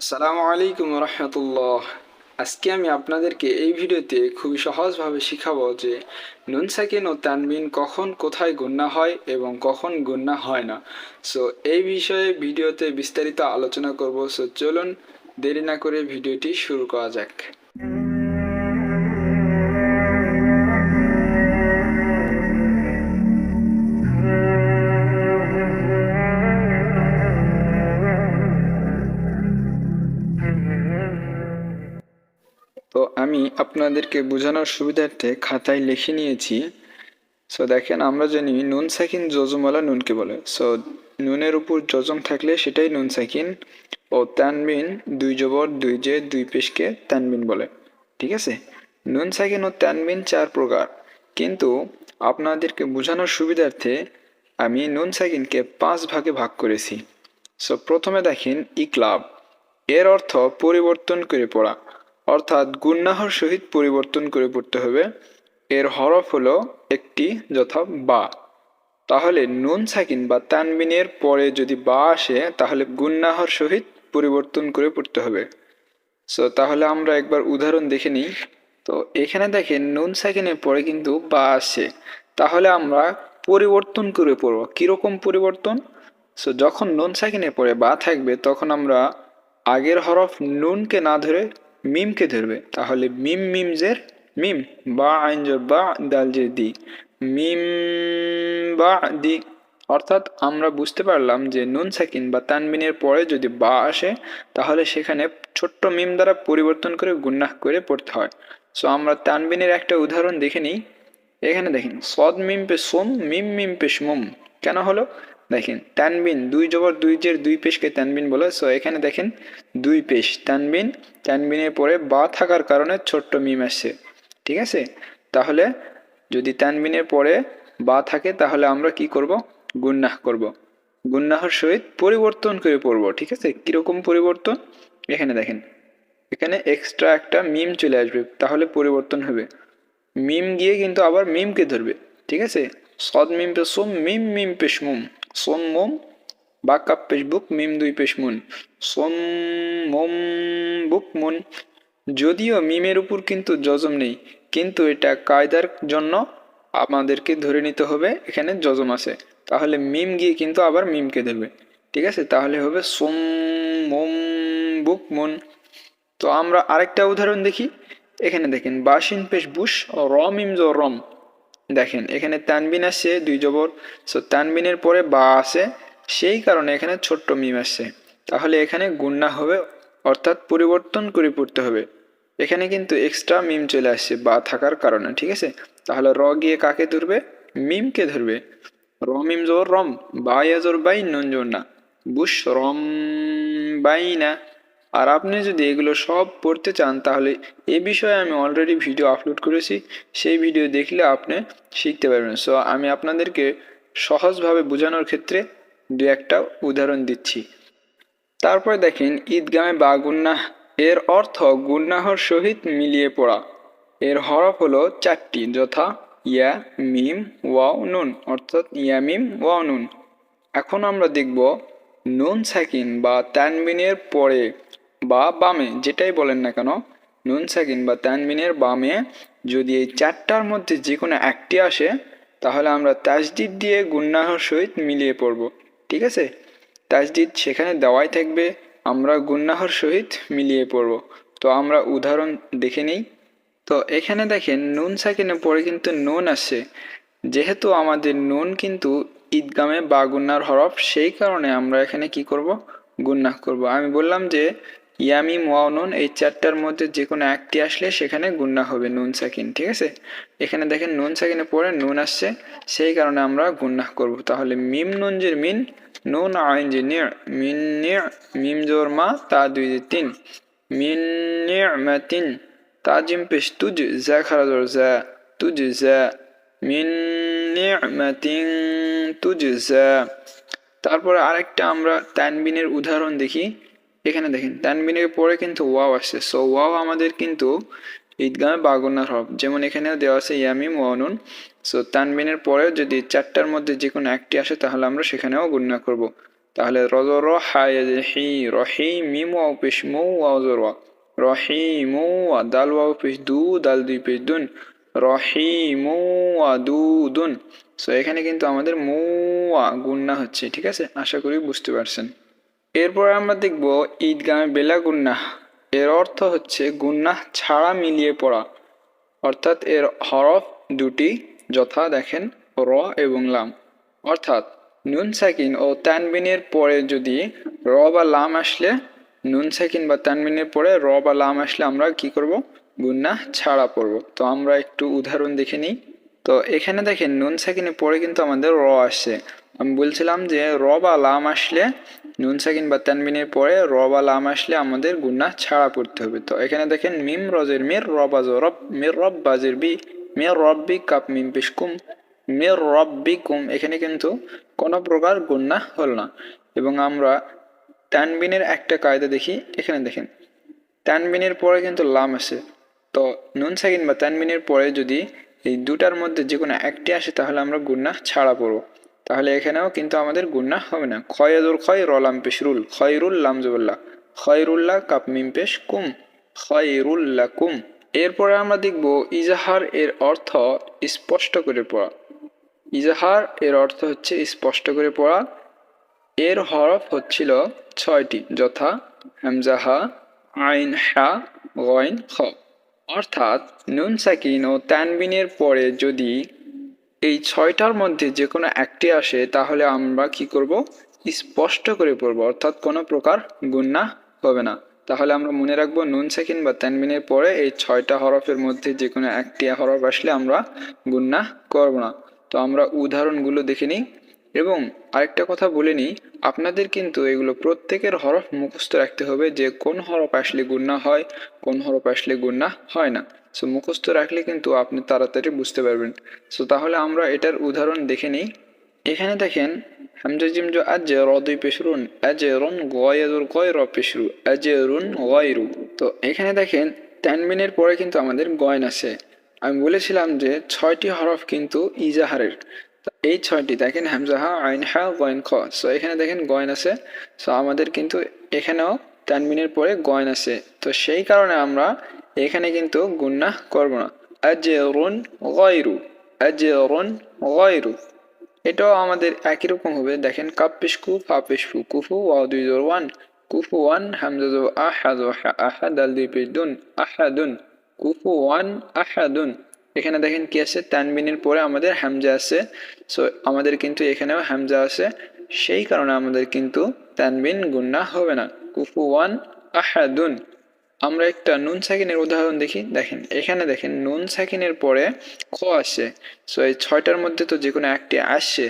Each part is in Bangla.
আসসালামু আলাইকুম রহমতুল্লাহ। আজকে আমি আপনাদেরকে এই ভিডিওতে খুবই সহজভাবে শিখাবো যে নুন সাকিন ও তানবিন কখন কোথায় গুন্না হয় এবং কখন গুন্না হয় না। সো এই বিষয়ে ভিডিওতে বিস্তারিত আলোচনা করব। সো চলুন দেরি না করে ভিডিওটি শুরু করা যাক। আমি আপনাদেরকে বোঝানোর সুবিধার্থে খাতায় লিখে নিয়েছি। সো দেখেন, আমরা জানি নুন, সাকিন জজমওয়ালা নুনকে বলে। সো নুনের উপর জজম থাকলে সেটাই নুন, সাকিন ও তানবিন, দুই জবর, দুই জে, দুই পেশকে তানবিন বলে। ঠিক আছে? নুন, সাকিন ও তানবিন চার প্রকার। কিন্তু আপনাদেরকে বোঝানোর সুবিধার্থে আমি নুন, সাকিনকে পাঁচ ভাগে ভাগ করেছি। সো প্রথমে দেখেন, ইকলাব। এর অর্থ পরিবর্তন করে পড়া। অর্থাৎ গুন্নাহর সহিত পরিবর্তন করে পড়তে হবে। এর হরফ হলো একটি যথা বা। তাহলে নুন, সাকিন বা তানবিনের পরে যদি বা আসে, তাহলে গুন্নাহর সহিত পরিবর্তন করে পড়তে হবে। সো তাহলে আমরা একবার উদাহরণ দেখে নিই। তো এখানে দেখেন নুন, সাকিনের পরে কিন্তু বা আসে। তাহলে আমরা পরিবর্তন করে পড়ব। কীরকম পরিবর্তন? সো যখন নুন, সাকিনের পরে বা থাকবে, তখন আমরা আগের হরফ নুনকে না ধরে মিমকে ধরবে। তাহলে মিম মিমজের মিম, বা আইনজর, বা দাল জের দি। মিম, বা দি। অর্থাৎ আমরা বুঝতে পারলাম যে নুন সাকিন বা তানবিনের পরে যদি বা আসে, তাহলে সেখানে ছোট্ট মিম দ্বারা পরিবর্তন করে গুন্নাহ করে পড়তে হয়। সো আমরা তানবিনের একটা উদাহরণ দেখে নিই। এখানে দেখেন, সদ মিম পে সোম, মিম মিম পে মুম কেন হলো? দেখেন, তানবিন, দুই জবর দুই জের দুই পেশকে তানবিন বলে সো এখানে দেখেন, দুই পেশ, তানবিন, তানবিনের পরে বা থাকার কারণে ছোট্ট মিম আসছে, ঠিক আছে? তাহলে যদি তানবিনের পরে বা থাকে, তাহলে আমরা কি করব? গুন্নাহ করব। গুন্নাহর সহিত পরিবর্তন করে পড়ব, ঠিক আছে? কীরকম পরিবর্তন? এখানে দেখেন, এখানে এক্সট্রা একটা মিম চলে আসবে, তাহলে পরিবর্তন হবে। মিম গিয়ে কিন্তু আবার মিমকে ধরবে, ঠিক আছে? সদ মিম পে সোম, মিম মিম পেশ মুম সোম মোম বা কাপ পেশ বুক, মিম দুই পেশ মুন। সোম মোম বুক মুন। যদিও মিমের উপর কিন্তু জজম নেই, কিন্তু এটা কায়দার জন্য আমাদেরকে ধরে নিতে হবে, এখানে জজম আছে। তাহলে মিম গিয়ে কিন্তু আবার মিমকে ধরবে ঠিক আছে? তাহলে হবে সোম মোম বুক মুন। তো আমরা আরেকটা উদাহরণ দেখি। এখানে দেখেন, বাসিন পেশ বুশ রম ইমজ রম। দেখেন, এখানে তানবিন আসছে দুই জবর। সো তানবিনের পরে বা আছে সেই কারণে এখানে ছোট্ট মিম আসছে তাহলে এখানে গুন্না হবে, অর্থাৎ পরিবর্তন করে পড়তে হবে। এখানে কিন্তু এক্সট্রা মিম চলে আসছে বা থাকার কারণে, ঠিক আছে? তাহলে র গিয়ে কাকে ধরবে? মিমকে ধরবে। র মিম জোর রম, বা ইয়াজোর বাই নুন জোর না। বুশ রম বাই না আর আপনি যদি এগুলো সব পড়তে চান, তাহলে এ বিষয়ে আমি অলরেডি ভিডিও আপলোড করেছি। সেই ভিডিও দেখলে আপনি শিখতে পারবেন। সো আমি আপনাদেরকে সহজভাবে বোঝানোর ক্ষেত্রে দু একটা উদাহরণ দিচ্ছি। তারপর দেখেন ঈদগামে বা গুন্নাহ, এর অর্থ গুন্নাহর সহিত মিলিয়ে পড়া। এর হরফ হলো চারটি, যথা ইয়া, মিম, ওয়াও, নুন, অর্থাৎ ইয়া, মিম, ওয়াও, নুন। এখন আমরা দেখব নুন সাকিন বা তানবিনের পরে বা বামে, যেটাই বলেন না কেন, নুন সাকিন বা তানবিনের বামে যদি এই চারটার মধ্যে যে কোনো একটি আসে, তাহলে আমরা তাজদিদ দিয়ে গুন্নাহর সহিত মিলিয়ে পড়ব, ঠিক আছে? তাজদিদ সেখানে দেওয়াই থাকবে, আমরা গুন্নাহর সহিত মিলিয়ে পড়ব। তো আমরা উদাহরণ দেখে নিই। তো এখানে দেখেন, নুন সাকিনের পরে কিন্তু নুন আসছে যেহেতু আমাদের নুন কিন্তু ঈদগামে বা গুন্নার হরফ, সেই কারণে আমরা এখানে কি করব? গুন্নাহ করব। আমি বললাম যে ইয়ামি নুন এই চারটার মধ্যে যে কোনো একটি আসলে সেখানে গুন্না হবে, নুন সাকিন, ঠিক আছে? এখানে দেখেন নুন সাকিনের পরে নুন আসছে, সেই কারণে আমরা গুন্নাহ করব। তাহলে মিম নুন যে মিন, নুন আইন যে নির মিন নির মিম জোর মা, তা দুই যে তিন। মিন নির মা তিন। তাজিম পেশ তুজ জ্যা খারা জোর জ্যা তুজ, জা। মিন নি'মাতিন জ্যা তারপরে আরেকটা আমরা তানবিনের উদাহরণ দেখি। এখানে দেখেন তানবিনের পরে কিন্তু ওয়াও আসছে। সো ওয়াও আমাদের কিন্তু ঈদগামে বাগুনার হব যেমন এখানে দেওয়া আছে, ইয়ামিম ওয়ানুন সো তানবিনের পরে যদি চারটার মধ্যে যে কোনো একটি আসে, তাহলে আমরা সেখানেও গুণনা করব। তাহলে রজ র হায় হি রহি মিম ওয়াও পেশ, মৌ ওয়াও ওয়া। রহিমু ওয়া, দাল ওয়াও পেশ, দু, দাল দুই পেশ, দুন। রহিমু ওয়া, দু, দুন। সো এখানে কিন্তু আমাদের মু ওয়া গুন্না হচ্ছে, ঠিক আছে? আশা করি বুঝতে পারছেন। এরপর আমরা দেখব ঈদগামে বেলা গুন্নাহ। এর অর্থ হচ্ছে গুন্নাহ ছাড়া মিলিয়ে পড়া। অর্থাৎ এর হরফ দুটি, যথা দেখেন, র এবং লাম। অর্থাৎ নুন সাকিন ও তানবিনের পরে যদি র বা লাম আসলে, নুন সাকিন বা তানবিনের পরে র বা লাম আসলে আমরা কি করব? গুন্নাহ ছাড়া পড়ব। তো আমরা একটু উদাহরণ দেখে নিই। তো এখানে দেখেন নুন সাকিনের পরে কিন্তু আমাদের র আসছে। আমি বলছিলাম যে র বা লাম আসলে নুন সাকিন বা তানবিনের পরে র বা লাম আসলে আমাদের গুন্না ছাড়া পড়তে হবে। তো এখানে দেখেন মিম রজের মির রবাজ রব মির রব বাজের বি মির রব্বি কাপ মিম পেশ কুম মির রব্বি কুম। এখানে কিন্তু কোনো প্রকার গুন্না হল না। এবং আমরা তানবিনের একটা কায়দা দেখি, এখানে দেখেন, তানবিনের পরে কিন্তু লাম আসে। তো নুন সাকিন বা তানবিনের পরে যদি এই দুটার মধ্যে যে কোনো একটি আসে, তাহলে আমরা গুন্না ছাড়া পড়ব। তাহলে এখানেও কিন্তু আমাদের গুন্না হবে না। খয়াদুল খয় রলাম পেশ রুল খয়রুল লামজুবুল্লাহ খয়রুল্লাহ কাপ মিম পেশ কুম খয়রুল্লাহ কুম এরপরে আমরা দেখব ইজাহার এর অর্থ স্পষ্ট করে পড়া। ইজাহার এর অর্থ হচ্ছে স্পষ্ট করে পড়া। এর হরফ হচ্ছিল ছয়টি, যথা, হামজাহা, আইন, হা গইন খ। অর্থাৎ নুন সাকিন ও তানবিনের পরে যদি এই ছয়টার মধ্যে যে কোনো একটি আসে, তাহলে আমরা কি করব? স্পষ্ট করে পড়ব, অর্থাৎ কোনো প্রকার গুণনা হবে না। তাহলে আমরা মনে রাখব নুন সেকেন্ড বা তানবিনের পরে এই ছয়টা হরফের মধ্যে যে কোনো একটি হরফ আসলে আমরা গুণনা করব না। তো আমরা উদাহরণগুলো দেখে নিই। এবং আরেকটা কথা বলে নিই, আপনাদের কিন্তু এগুলো প্রত্যেকের হরফ মুখস্থ রাখতে হবে যে কোন হরফ আসলে গুন্না হয়, কোন হরফ আসলে গুন্না হয় না। সো মুখস্থ রাখলে কিন্তু আপনি তাড়াতাড়ি বুঝতে পারবেন। সো তাহলে আমরা এটার উদাহরণ দেখে নিই। এখানে দেখেন, হামজা জিম জো আজ রদুই পেশরুন, আজ রন গয়াদুর গয় র পেশরু, আজ রুন গয়রু। তো এখানে দেখেন তানবিনের পরে কিন্তু আমাদের গয়ন আছে। আমি বলেছিলাম যে ছয়টি হরফ কিন্তু ইজাহারের। এই ছয়টি, দেখেন হামজাহা আইন হা, গয়ন খ সো এখানে দেখেন গয়ন আছে। সো আমাদের কিন্তু এখানেও তানবিনের পরে গয়ন আছে। তো সেই কারণে আমরা এখানে কিন্তু গুন্না করব না। আজ রুন গয়রু রুন গয়রু। এটাও আমাদের একই রকম হবে। দেখেন কাপ পেশকু ফা পেশফু কুফু, ওয়াও, দুই, জোর, ওয়ান। কুফু, ওয়ান, হামজা জো আহাদ আহাদ, আল, দুই, পেশ, দুন, আহাদুন। কুফু, ওয়ান, আহাদুন। এখানে দেখেন কি আছে? তানবিনের পরে আমাদের হামজা আছে। সো আমাদের কিন্তু এখানেও হামজা আছে। সেই কারণে আমাদের কিন্তু তানবিন গুন্না হবে না। কুফু ওয়ান আহাদুন। আমরা একটা নুন সাকিনের উদাহরণ দেখি। দেখেন, এখানে দেখেন নুন সাকিনের পরে খ আসে সো এই ছয়টার মধ্যে তো যে কোনো একটি আসছে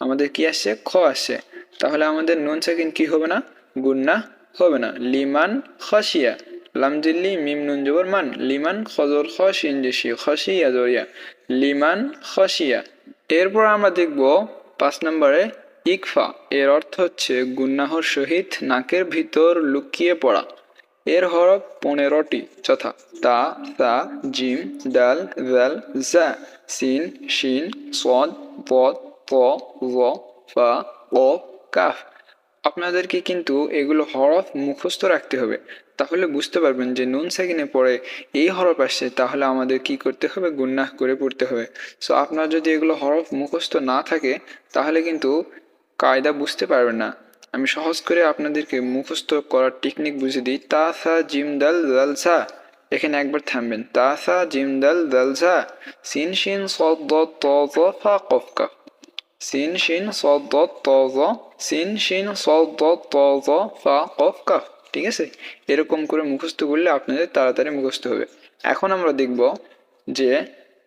আমাদের কি আসছে খ আসছে তাহলে আমাদের নুন সাকিন কি হবে না? গুন্না হবে না। লিমান খসিয়া লামজিল্লি মিম নুন জবর, মান, লিমান, খজর খসিন জেসি খসিয়া জরিয়া লিমান, খসিয়া। এরপর আমরা দেখব পাঁচ নম্বরে ইকফা। এর অর্থ হচ্ছে গুন্নাহর সহিত নাকের ভিতর লুকিয়ে পড়া। এর হরফ পনেরোটি যথা তা, সা, জিম, দাল জাল জা, সিন, শিন, সদ, পদ, প ফা, ও, কাফ। আপনাদেরকে কিন্তু এগুলো হরফ মুখস্থ রাখতে হবে। তাহলে বুঝতে পারবেন যে নুন সেকেন্ডে পরে এই হরফ আসছে, তাহলে আমাদের কি করতে হবে? গুন্নাহ করে পড়তে হবে। সো আপনার যদি এগুলো হরফ মুখস্থ না থাকে, তাহলে কিন্তু কায়দা বুঝতে পারবেন না। আমি সহজ করে আপনাদেরকে মুখস্থ করার টেকনিক বুঝিয়ে দিই। তা সা জিম, দাল দাল, সা। এখানে একবার থামবেন। তা সা জিম, দাল দাল, সা। সিন, শিন, সদ ত ফা, কফ কাফ সিন, শিন, সদ ত সিন, শিন, সদ ত ফা, কফ কাফ ঠিক আছে? এরকম করে মুখস্থ করলে আপনাদের তাড়াতাড়ি মুখস্থ হবে। এখন আমরা দেখব যে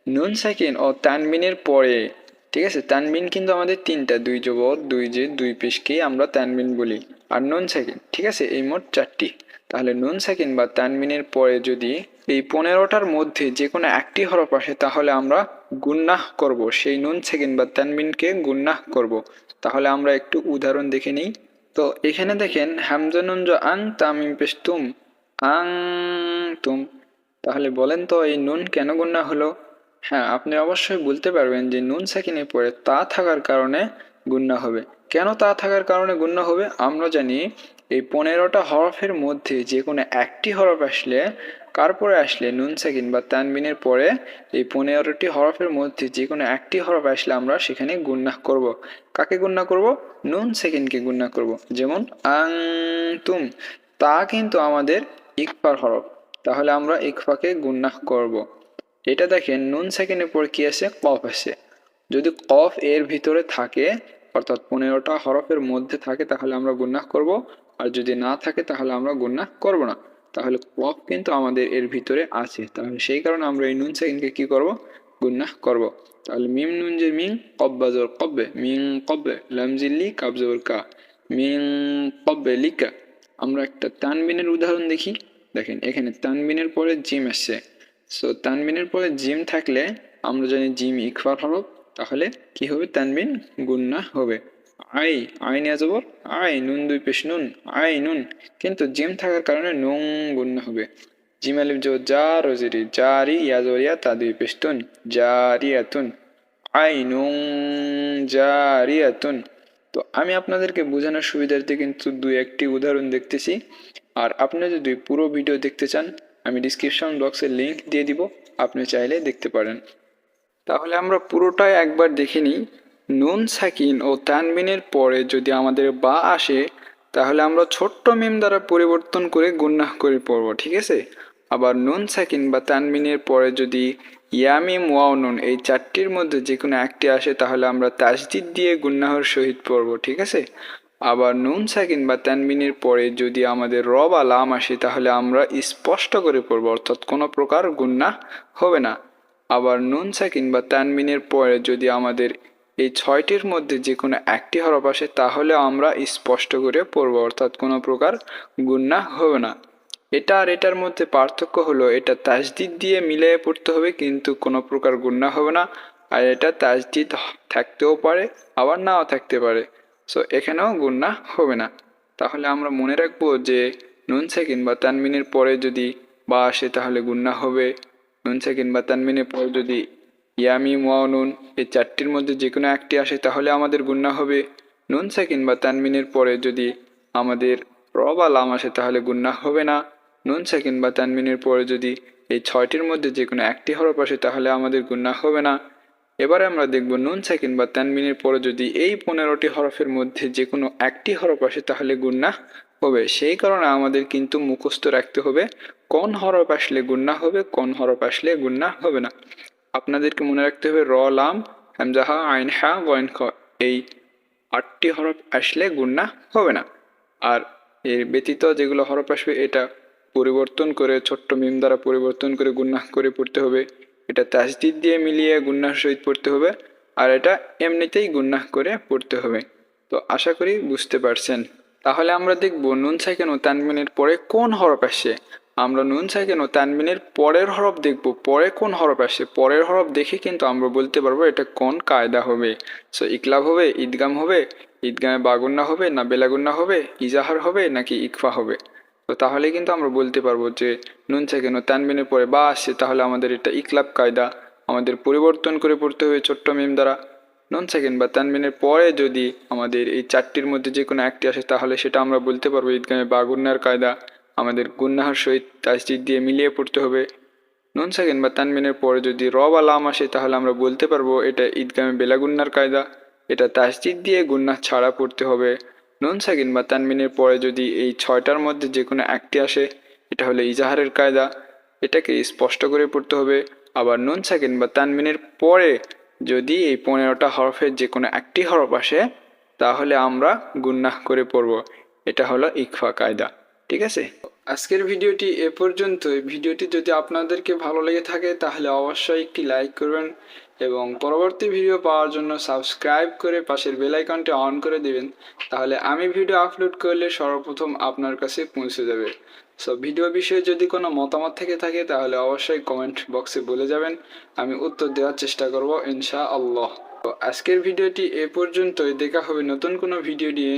নুন সাকিন ও তানবিনের পরে, ঠিক আছে? তানবিন কিন্তু আমাদের তিনটা, দুই জবর দুই যে, দুই পেশকেই আমরা তানবিন বলি। আর নুন সাকিন ঠিক আছে? এই মোট চারটি। তাহলে নুন সাকিন বা তানবিনের পরে যদি এই পনেরোটার মধ্যে যে কোনো একটি হরফ আসে, তাহলে আমরা গুন্নাহ করব। সেই নুন সাকিন বা তানবিনকে গুন্নাহ করব। তাহলে আমরা একটু উদাহরণ দেখে নিই। তো এখানে দেখেন হামজানুঞ্জ আং, তামিম, পেশ, তুম। আং, তুম। তাহলে বলেন তো এই নুন কেন গুন্না হলো? হ্যাঁ আপনি অবশ্যই বলতে পারবেন যে নুন সাকিনে পড়ে তা থাকার কারণে গুন্না হবে। কেন তা থাকার কারণে গুন্না হবে? আমরা জানি এই পনেরোটা হরফের মধ্যে যে কোনো একটি হরফ আসলে কার পরে আসলে নুন, সাকিন বা তানবিনের পরে এই পনেরোটি হরফের মধ্যে যে কোনো একটি হরফ আসলে আমরা সেখানে গুন্না করব। কাকে গুন্না করব নুন সেকেন্ডকে গুন্না করব। যেমন আং তুম তা কিন্তু আমাদের ইকফার হরফ তাহলে আমরা ইকফাকে গুন্না করব। এটা দেখেন, নুন সেকেন্ডের পর কি আছে কফ আছে যদি কফ এর ভিতরে থাকে, অর্থাৎ পনেরোটা হরফের মধ্যে থাকে, তাহলে আমরা গুন্না করব আর যদি না থাকে, তাহলে আমরা গুন্না করব না। তাহলে কফ কিন্তু আমাদের এর ভিতরে আছে। তাহলে সেই কারণে আমরা এই নুন সেকেন্ডকে কি করব? গুন্না করব। তাহলে মিম নুন যে মিং কব্বাজর কব্বে। মিং কব্বে লামজিল্লি কাবজর কা। মিং কব্বে লিকা আমরা একটা তানবিনের উদাহরণ দেখি। দেখেন, এখানে তানবিনের পরে জিম আসছে। সো তানবিনের পরে জিম থাকলে আমরা জানি জিম ইকফার হরফ তাহলে কি হবে? তানবিন গুন্না হবে। আই আই নিয়ে যাব। আই নুন, দুই পেশ নুন। আই নুন। কিন্তু জিম থাকার কারণে নুন গুন্না হবে। জিম আলিফ জো জা রোজেরি জারি ইয়াজরিয়া তা দুই পেশ তুন জারিয়াতুন আই নুন। জারিয়াতুন তো আমি আপনাদেরকে বোঝানোর সুবিধার্থে কিন্তু দুই, একটি উদাহরণ দেখতেছি। আর আপনি যদি পুরো ভিডিও দেখতে চান, আমি ডিসক্রিপশন বক্সে লিংক দিয়ে দিব। আপনি চাইলে দেখতে পারেন। তাহলে আমরা পুরোটাই একবার দেখে নিই। নুন সাকিন ও তানবিনের পরে যদি আমাদের বা আসে, তাহলে আমরা ছোট্ট মিম দ্বারা পরিবর্তন করে গুন্নাহ করে পড়ব, ঠিক আছে? আবার নুন সাকিন বা তানবিনের পরে যদি ইয়ামিম ওয়াও নুন, এই চারটির মধ্যে যে কোনো একটি আসে, তাহলে আমরা তাসদিদ দিয়ে গুন্নাহর সহিত পড়ব, ঠিক আছে? আবার নুন সাকিন বা তানবিনের পরে যদি আমাদের র বা লাম আসে, তাহলে আমরা স্পষ্ট করে পড়ব, অর্থাৎ কোনো প্রকার গুন্না হবে না। আবার নুন সাকিন বা তানবিনের পরে যদি আমাদের এই ছয়টির মধ্যে যে কোনো একটি হরফ আসে, তাহলে আমরা স্পষ্ট করে পড়ব, অর্থাৎ কোনো প্রকার গুন্না হবে না। এটা আর এটার মধ্যে পার্থক্য হলো, এটা তাজদিদ দিয়ে মিলিয়ে পড়তে হবে, কিন্তু কোনো প্রকার গুন্না হবে না। আর এটা তাজদিদ থাকতেও পারে, আবার নাও থাকতে পারে। সো এখানেও গুন্না হবে না। তাহলে আমরা মনে রাখব যে নুন সেকেন্ড বা তানমিনের পরে যদি বা আসে, তাহলে গুন্না হবে। নুন সেকেন্ড বা তানমিনের পরে যদি ইয়ামি নুন, এই চারটির মধ্যে যে কোনো একটি আসে তাহলে আমাদের গুন্না হবে। নুন সেকেন্ড বা তানমিনের পরে যদি আমাদের র বা লাম আসে তাহলে গুন্না হবে না। নুন সেকেন্ড বা তানমিনের পরে যদি এই ছয়টির মধ্যে যে কোনো একটি হরফ আসে তাহলে আমাদের গুন্না হবে না। এবারে আমরা দেখব নুন সেকেন্ড বা তানমিনের পরে যদি এই পনেরোটি হরফের মধ্যে যে কোনো একটি হরফ আসে তাহলে গুন্না হবে। সেই কারণে আমাদের কিন্তু মুখস্থ রাখতে হবে, কোন হরফ আসলে গুন্না হবে, কোন হরফ আসলে গুন্না হবে না। আপনাদেরকে মনে রাখতে হবে, র, লাম, হামজাহা, আইন, হা গয়েন খ, এই আটটি হরফ আসলে গুন্না হবে না। আর এর ব্যতীত যেগুলো হরফ আসবে, এটা পরিবর্তন করে, ছোট্ট মিম দ্বারা পরিবর্তন করে গুন্না করে পড়তে হবে। এটা তাসদিদ দিয়ে মিলিয়ে গুন্নার সহিত পড়তে হবে। আর এটা এমনিতেই গুন্নাহ করে পড়তে হবে। তো আশা করি বুঝতে পারছেন। তাহলে আমরা দেখব নুন সাইকেন ও তানমিনের পরে কোন হরফ আসে? আমরা নুন সাইকেন ও তানমিনের পরের হরফ দেখব। পরে কোন হরফ আসে? পরের হরফ দেখে কিন্তু আমরা বলতে পারব এটা কোন কায়দা হবে। সো ইকলাব হবে, ঈদগাম হবে, ঈদগামে বাগুন্না হবে না বেলাগুন্না হবে, ইজাহার হবে নাকি ইকফা হবে? তো তাহলে কিন্তু আমরা বলতে পারব যে নুন সাইকেন ও তানবিনের পরে বা আসছে তাহলে আমাদের এটা ইকলাব কায়দা। আমাদের পরিবর্তন করে পড়তে হবে ছোট্ট মিম দ্বারা। নুন সেকেন্ড বা তানবিনের পরে যদি আমাদের এই চারটির মধ্যে যে কোনো একটি আসে, তাহলে সেটা আমরা বলতে পারব ঈদগামে বাগুন্নার কায়দা। আমাদের গুন্নাহার সহিত তাসজিদ দিয়ে মিলিয়ে পড়তে হবে। নুন সেকেন্ড বা তানবিনের পরে যদি র বা লাম আসে, তাহলে আমরা বলতে পারব, এটা ঈদগামে বেলাগুন্নার কায়দা। এটা তাসজিদ দিয়ে গুন্না ছাড়া পড়তে হবে। নুন সেকেন্ড বা তানবিনের পরে যদি এই ছয়টার মধ্যে যে কোনো একটি আসে, এটা হলো ইজাহারের কায়দা। এটাকে স্পষ্ট করে পড়তে হবে। আবার নুন সেকেন্ড বা তানমিনের পরে যদি এই পনেরোটা হরফের যে কোনো একটি হরফ আসে, তাহলে আমরা গুন্নাহ করে পড়ব। এটা হলো ইকফা কায়দা। ঠিক আছে? আজকের ভিডিওটি এ পর্যন্তই। ভিডিওটি যদি আপনাদেরকে ভালো লেগে থাকে, তাহলে অবশ্যই একটি লাইক করবেন এবং পরবর্তী ভিডিও পাওয়ার জন্য সাবস্ক্রাইব করে পাশের বেল আইকনটি অন করে দিবেন। তাহলে আমি ভিডিও আপলোড করলে সর্বপ্রথম আপনার কাছে পৌঁছে যাবে। সো, ভিডিও বিষয়ে যদি কোনো মতামত থেকে থাকে, তাহলে অবশ্যই কমেন্ট বক্সে বলে যাবেন। আমি উত্তর দেওয়ার চেষ্টা করব ইনশা আল্লাহ আজকের ভিডিওটি এ পর্যন্তই। দেখা হবে নতুন কোনো ভিডিও নিয়ে।